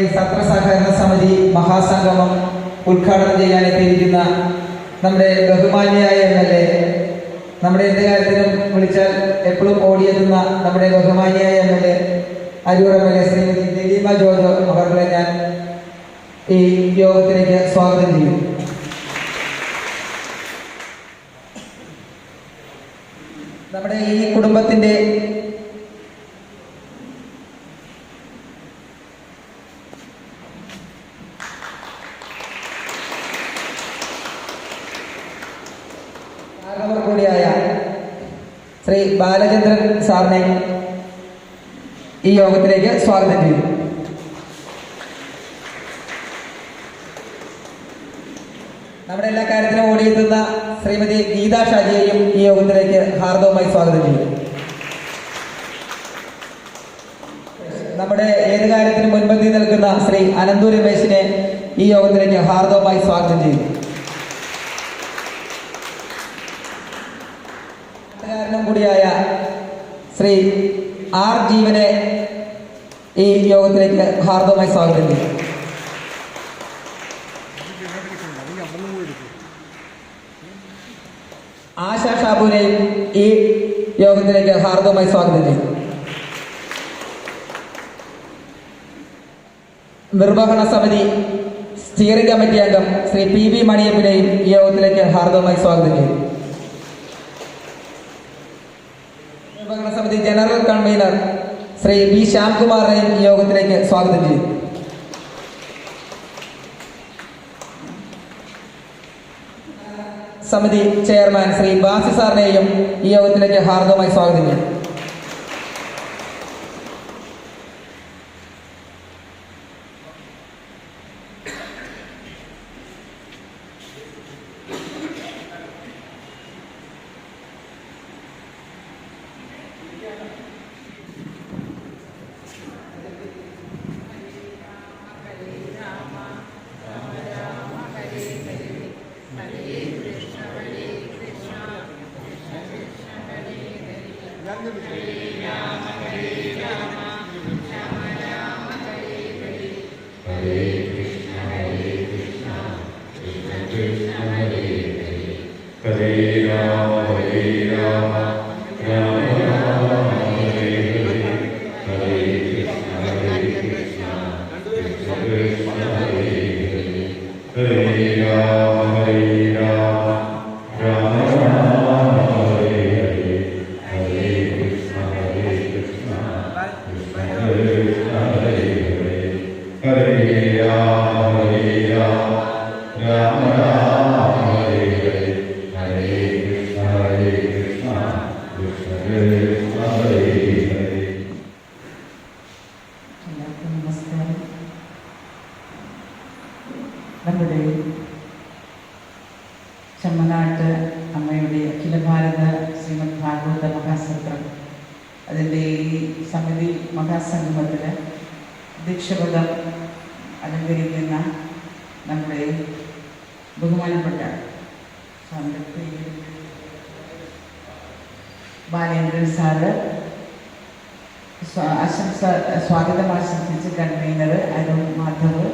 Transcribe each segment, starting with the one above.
ഈ സത്ര സഹകരണ സമിതി മഹാസംഗമം ഉദ്ഘാടനം ചെയ്യാൻ എത്തിയിരിക്കുന്ന നമ്മുടെ ബഹുമാന്യായ എം എൽ എ. നമ്മുടെ എന്ത് കാര്യത്തിനും വിളിച്ചാൽ എപ്പോഴും ഓടിയെത്തുന്ന നമ്മുടെ ബഹുമാന്യായ M L A Aroor M L A Shrimati Dileepa Jojo അവരുടെ ഞാൻ ഈ യോഗത്തിലേക്ക് സ്വാഗതം ചെയ്യും നമ്മുടെ ഈ കുടുംബത്തിന്റെ ഭാഗവർ കൂടിയായ ശ്രീ ബാലചന്ദ്രൻ സാറിനെ ഈ യോഗത്തിലേക്ക് സ്വാഗതം ചെയ്തു നമ്മുടെ എല്ലാ കാര്യത്തിനും ഓടിയെത്തുന്ന ശ്രീമതി ഗീതാ ഷാജിയെയും ഈ യോഗത്തിലേക്ക് ഹാർദവുമായി സ്വാഗതം ചെയ്യും നമ്മുടെ ഏത് കാര്യത്തിനും മുൻപന്തി നിൽക്കുന്ന ശ്രീ അനന്തു രമേശിനെ ഈ യോഗത്തിലേക്ക് ഹാർദവുമായി സ്വാഗതം ചെയ്യും കൂടിയായ ശ്രീ ആർ ജീവനെ ഈ യോഗത്തിലേക്ക് ഹാർദവമായി സ്വാഗതം ചെയ്യും ആശ ഷാബുവിനെയും ഈ യോഗത്തിലേക്ക് ഹാർദവമായി സ്വാഗതം ചെയ്യും നിർവഹണ സമിതി സ്റ്റിയറിംഗ് കമ്മിറ്റി അംഗം ശ്രീ പി വി മണിയപ്പിനെയും ഈ യോഗത്തിലേക്ക് ഹാർദവമായി സ്വാഗതം ചെയ്യും നിർവഹണ സമിതി ജനറൽ കൺവീനർ ശ്രീ ബി ശ്യാംകുമാറിനെയും യോഗത്തിലേക്ക് സ്വാഗതം ചെയ്യും സമിതി ചെയർമാൻ ശ്രീ ബാസി സാറിനെയും ഈ യോഗത്തിലേക്ക് ഹാർദവമായി സ്വാഗതം ചെയ്യും Gangnam Street. ശ്രീമദ് മഹാസംഘം. അതിന്റെ ഈ സമിതി മഹാസംഗമത്തിൽ ദീക്ഷപദം അലങ്കരിക്കുന്ന നമ്മുടെ ബഹുമാനപ്പെട്ട സ്വാമിയുടെ പേര് ബാലേന്ദ്രൻ സാറ്. ആശംസ സ്വാഗതം ആശംസിച്ച് കൺവീനർ അരുൺ മാധവ്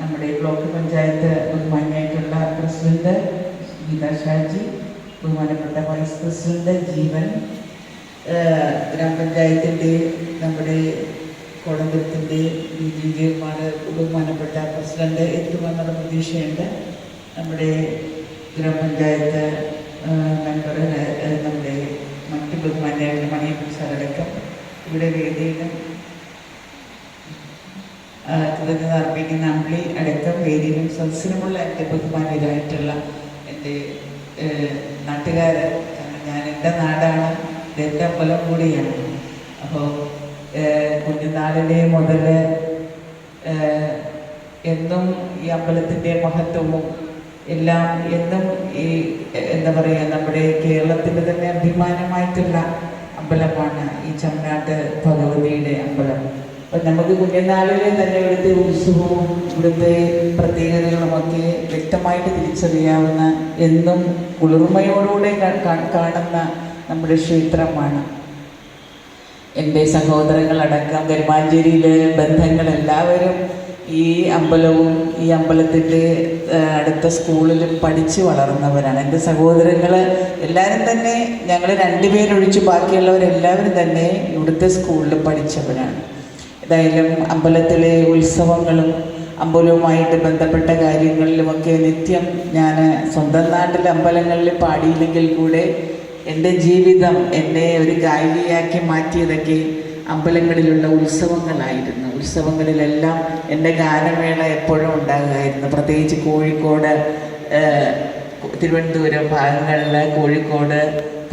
നമ്മുടെ ബ്ലോക്ക് പഞ്ചായത്ത് ബഹുമാനിയായിട്ടുള്ള പ്രസിഡന്റ് ഗീത ഷാജി ബഹുമാനപ്പെട്ട വൈസ് പ്രസിഡന്റ് ജീവൻ ഗ്രാമപഞ്ചായത്തിന്റെ നമ്മുടെ കോടമ്പത്തിന്റെ ബി ജി ബഹുമാനപ്പെട്ട പ്രസിഡന്റ് എത്തുമെന്നുള്ള പ്രതീക്ഷയുണ്ട് നമ്മുടെ ഗ്രാമപഞ്ചായത്ത് മെമ്പർ നമ്മുടെ മറ്റ് ബഹുമാന്യരുടെ മണിയപ്പൻ സാറടക്കം ഇവിടെ വേദിയിലും തുടർന്ന് അർപ്പിക്കുന്ന അമ്പിളി അടക്കം വേദിയിലും സദസ്സിനുമുള്ള എന്റെ ബഹുമാന്യരായിട്ടുള്ള എന്റെ നാട്ടുകാർ കാരണം ഞാൻ എന്റെ നാടാണ് എന്റെ അമ്പലം കൂടിയാണ്. അപ്പോൾ കുഞ്ഞുനാളിലെ മുതൽ എന്നും ഈ അമ്പലത്തിന്റെ മഹത്വവും എല്ലാം എന്നും ഈ എന്താ പറയുക നമ്മുടെ കേരളത്തിന്റെ തന്നെ അഭിമാനമായിട്ടുള്ള അമ്പലമാണ് ഈ ചമ്മനാട്ട് ഭഗവതിയുടെ അമ്പലം. അപ്പം നമുക്ക് കുഞ്ഞനാളിലെ തന്നെ ഇവിടുത്തെ ഉത്സവവും ഇവിടുത്തെ പ്രത്യേകതകളുമൊക്കെ വ്യക്തമായിട്ട് തിരിച്ചറിയാവുന്ന എന്നും കുളിർമയോടുകൂടെ കാണുന്ന നമ്മുടെ ക്ഷേത്രമാണ്. എന്റെ സഹോദരങ്ങളടക്കം കരുമാഞ്ചേരിയിലെ ബന്ധങ്ങൾ എല്ലാവരും ഈ അമ്പലവും ഈ അമ്പലത്തിന്റെ അടുത്ത സ്കൂളിലും പഠിച്ചു വളർന്നവരാണ്. എന്റെ സഹോദരങ്ങൾ എല്ലാവരും തന്നെ ഞങ്ങൾ രണ്ടുപേരൊഴിച്ച് ബാക്കിയുള്ളവരെല്ലാവരും തന്നെ ഇവിടുത്തെ സ്കൂളിൽ പഠിച്ചവരാണ്. ഏതായാലും അമ്പലത്തിലെ ഉത്സവങ്ങളും അമ്പലവുമായിട്ട് ബന്ധപ്പെട്ട കാര്യങ്ങളിലുമൊക്കെ നിത്യം ഞാൻ സ്വന്തം നാട്ടിലെ അമ്പലങ്ങളിൽ പാടിയില്ലെങ്കിൽ കൂടെ എന്റെ ജീവിതം എന്നെ ഒരു ഗായികയാക്കി മാറ്റിയതൊക്കെ അമ്പലങ്ങളിലുള്ള ഉത്സവങ്ങളായിരുന്നു. ഉത്സവങ്ങളിലെല്ലാം എന്റെ ഗാനമേള എപ്പോഴും ഉണ്ടാകുമായിരുന്നു. പ്രത്യേകിച്ച് കോഴിക്കോട് തിരുവനന്തപുരം ഭാഗങ്ങളിൽ കോഴിക്കോട്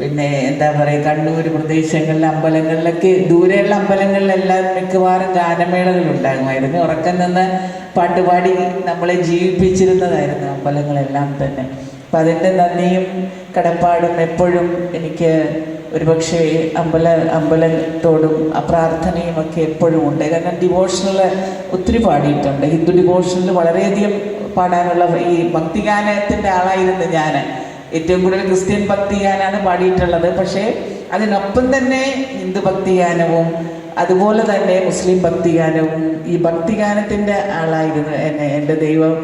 പിന്നെ എന്താ പറയുക കണ്ണൂർ പ്രദേശങ്ങളിലെ അമ്പലങ്ങളിലൊക്കെ ദൂരെയുള്ള അമ്പലങ്ങളിലെല്ലാം മിക്കവാറും ഗാനമേളകൾ ഉണ്ടാകുമായിരുന്നു. ഉറക്കം നിന്ന് പാട്ടുപാടി നമ്മളെ ജീവിപ്പിച്ചിരുന്നതായിരുന്നു അമ്പലങ്ങളെല്ലാം തന്നെ. അപ്പം അതിന്റെ നന്ദിയും കടപ്പാടും എപ്പോഴും എനിക്ക് ഒരുപക്ഷെ അമ്പല അമ്പലത്തോടും പ്രാർത്ഥനയും ഒക്കെ എപ്പോഴും ഉണ്ട്. കാരണം ഡിവോഷണൽ ഒത്തിരി പാടിയിട്ടുണ്ട്. ഹിന്ദു ഡിവോഷണൽ വളരെയധികം പാടാനുള്ള ഈ ഭക്തിഗാനത്തിന്റെ ആളായിരുന്നു ഞാൻ ഏറ്റവും കൂടുതൽ ക്രിസ്ത്യൻ ഭക്തിഗാനാണ് പാടിയിട്ടുള്ളത്. പക്ഷേ അതിനൊപ്പം തന്നെ ഹിന്ദു ഭക്തിഗാനവും അതുപോലെ തന്നെ മുസ്ലിം ഭക്തിഗാനവും ഈ ഭക്തിഗാനത്തിന്റെ ആളായിരുന്നു എന്നെ എന്റെ ദൈവം.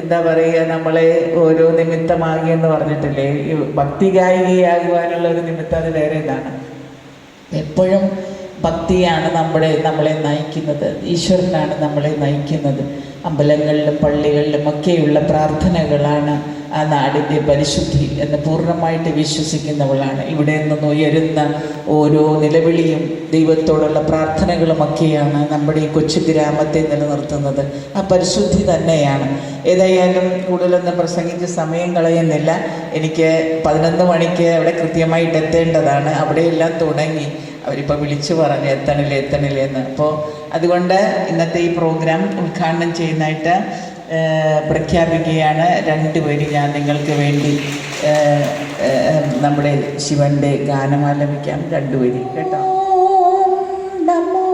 എന്താ പറയുക നമ്മളെ ഓരോ നിമിത്തമാകി എന്ന് പറഞ്ഞിട്ടില്ലേ? ഭക്തി ഗായികയാകുവാനുള്ള ഒരു നിമിത്തം അത് വേറെ ഇതാണ്. എപ്പോഴും ഭക്തിയാണ് നമ്മുടെ നമ്മളെ നയിക്കുന്നത്. ഈശ്വരനാണ് നമ്മളെ നയിക്കുന്നത്. അമ്പലങ്ങളിലും പള്ളികളിലും ഒക്കെയുള്ള പ്രാർത്ഥനകളാണ് ആ നാടിന്റെ പരിശുദ്ധി എന്ന് പൂർണമായിട്ട് വിശ്വസിക്കുന്നവളാണ്. ഇവിടെ നിന്ന് ഉയരുന്ന ഓരോ നിലവിളിയും ദൈവത്തോടുള്ള പ്രാർത്ഥനകളുമൊക്കെയാണ് നമ്മുടെ ഈ കൊച്ചു ഗ്രാമത്തെ നിലനിർത്തുന്നത്. ആ പരിശുദ്ധി തന്നെയാണ്. ഏതായാലും കൂടുതലൊന്നും പ്രസംഗിച്ച് സമയം കളയുന്നില്ല. എനിക്ക് പതിനൊന്ന് മണിക്ക് അവിടെ കൃത്യമായിട്ട് എത്തേണ്ടതാണ്. അവിടെയെല്ലാം തുടങ്ങി. അവരിപ്പോൾ വിളിച്ചു പറഞ്ഞു എത്തണില്ലേ എത്തണില്ലേ എന്ന്. അപ്പോൾ അതുകൊണ്ട് ഇന്നത്തെ ഈ പ്രോഗ്രാം ഉദ്ഘാടനം ചെയ്യുന്നതായിട്ട് പ്രഖ്യാപിക്കുകയാണ്. രണ്ടുപേര് ഞാൻ നിങ്ങൾക്ക് വേണ്ടി നമ്മുടെ ശിവന്റെ ഗാനം ആലപിക്കാം. രണ്ടുപേര് കേട്ടോ. നമോ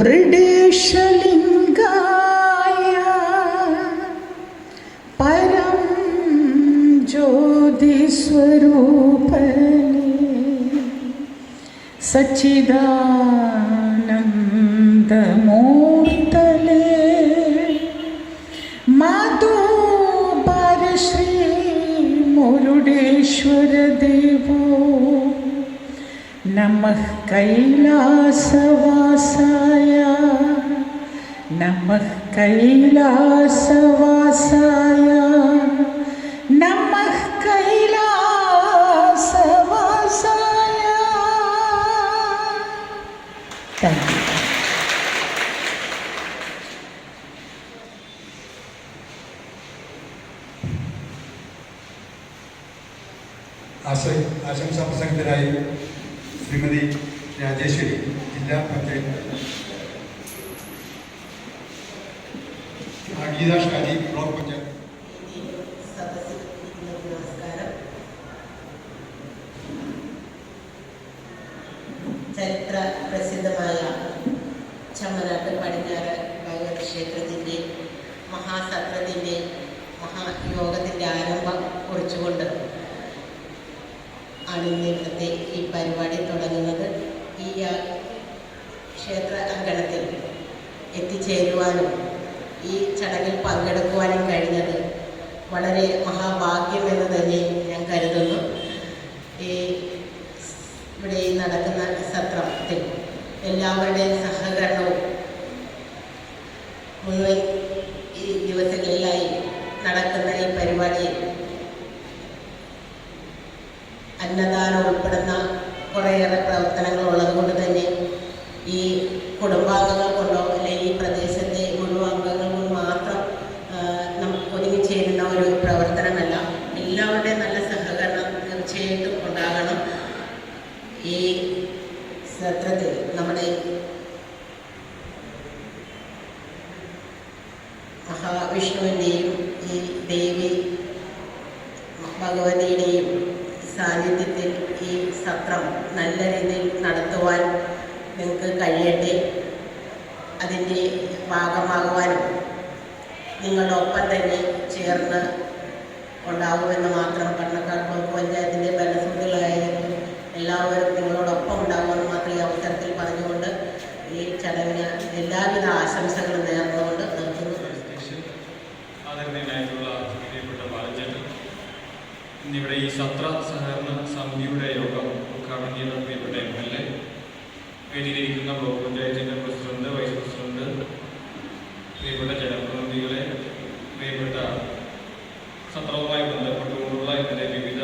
മൃഡേശലിംഗായ സച്ചിദാനന്ദമൂർത്തലേ മാധോപാര മുരുടേശ്വരദേവോ നമ ദേവോ നമഃ കൈലാസവാസായ നമ കൈലാസവാസായ പ്രസംഗത്തിനായി ശ്രീമതി രാജേശ്വരി ജില്ലാ പഞ്ചായത്ത് ഗീത ഷാജി ബ്ലോക്ക് പഞ്ചായത്ത്. ചരിത്ര പ്രസിദ്ധമായ ചമ്മനാട്ട് പടിഞ്ഞാറ് ഭഗവതി മഹാസത്രത്തിന്റെ മഹായോഗത്തിന്റെ ആരംഭം കുറിച്ചുകൊണ്ട് ആണ് ഇന്ന് ഇവിടുത്തെ ഈ പരിപാടി തുടങ്ങുന്നത് ഈ ക്ഷേത്ര അങ്കണത്തിൽ എത്തിച്ചേരുവാനും ഈ ചടങ്ങിൽ പങ്കെടുക്കുവാനും കഴിഞ്ഞത് വളരെ മഹാഭാഗ്യം എന്ന് തന്നെ ഞാൻ കരുതുന്നു. ഈ ഇവിടെ നടക്കുന്ന സത്രത്തിൽ എല്ലാവരുടെയും സഹകരണവും മുഴുവൻ ഈ ദിവസങ്ങളിലായി നടക്കുന്ന ഈ പരിപാടിയിൽ അന്നദാനം ഉൾപ്പെടുന്ന കുറേയേറെ പ്രവർത്തനങ്ങൾ ഉള്ളത് കൊണ്ട് തന്നെ ഈ കുടുംബാംഗങ്ങൾ കൊണ്ടോ അല്ലെങ്കിൽ ഈ പ്രദേശത്തെ മുഴുവൻ അംഗങ്ങൾ കൊണ്ട് മാത്രം നമുക്ക് ഒരുമിച്ചേരുന്ന ഒരു പ്രവർത്തനമല്ല. എല്ലാവരുടെയും നല്ല സഹകരണം തീർച്ചയായിട്ടും ഉണ്ടാകണം. ഈ സത്രത്തിൽ നമ്മുടെ മഹാവിഷ്ണുവിന്റെയും ഈ ദേവി ഭഗവതിയുടെയും പത്രം നല്ല രീതിയിൽ നടത്തുവാൻ നിങ്ങൾക്ക് കഴിയട്ടെ. അതിന്റെ ഭാഗമാകുവാനും നിങ്ങളുടെ ഒപ്പം തന്നെ ചേർന്ന് ഉണ്ടാകുമെന്ന് മാത്രം പട്ടണക്കാർ ബ്ലോക്ക് പഞ്ചായത്തിന്റെ ഭരണസമിതികളായാലും എല്ലാവരും നിങ്ങളോടൊപ്പം ഉണ്ടാകുമെന്ന് മാത്രം ഈ അവസരത്തിൽ പറഞ്ഞുകൊണ്ട് ഈ ചടങ്ങിന് എല്ലാവിധ ആശംസകളും നേർന്നുകൊണ്ട് നിർത്തുന്നു. ഇന്നിവിടെ ഈ സത്ര സഹകരണ സമിതിയുടെ യോഗം ചെയ്ത പ്രിയപ്പെട്ട എം എൽ എ വേദിയിലിരിക്കുന്ന ബ്ലോക്ക് പഞ്ചായത്തിന്റെ പ്രസിഡന്റ് വൈസ് പ്രസിഡന്റ് പ്രിയപ്പെട്ട ജനപ്രതിനിധികളെ പ്രിയപ്പെട്ട സത്രവുമായി ബന്ധപ്പെട്ടുകൊണ്ടുള്ള ഇതിന്റെ വിവിധ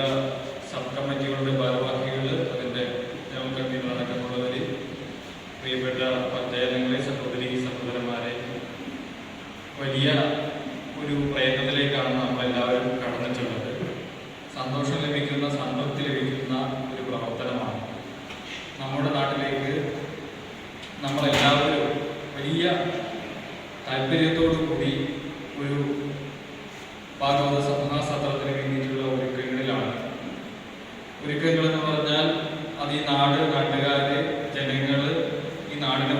സബ് കമ്മിറ്റികളുടെ ഭാരവാഹികൾ അതിന്റെ ജനറൽ അടക്കമുള്ളവർ പ്രിയപ്പെട്ട പഞ്ചായത്തുകളെ സഹോദരി സഹോദരന്മാരെ വലിയ ഒരു പ്രയത്നത്തിലേക്കാണ് നമ്മളെല്ലാവരും കടന്നിട്ടുള്ളത്. സന്തോഷം നമ്മളെല്ലാവരും വലിയ താല്പര്യത്തോടു കൂടി ഒരു ഭാഗവത മഹാസത്രത്തിന് വേണ്ടിയിട്ടുള്ള ഒരുക്കങ്ങളിലാണ്. ഒരുക്കങ്ങൾ എന്ന് പറഞ്ഞാൽ അത് ഈ നാട് നാട്ടുകാര് ജനങ്ങൾ ഈ നാടിന്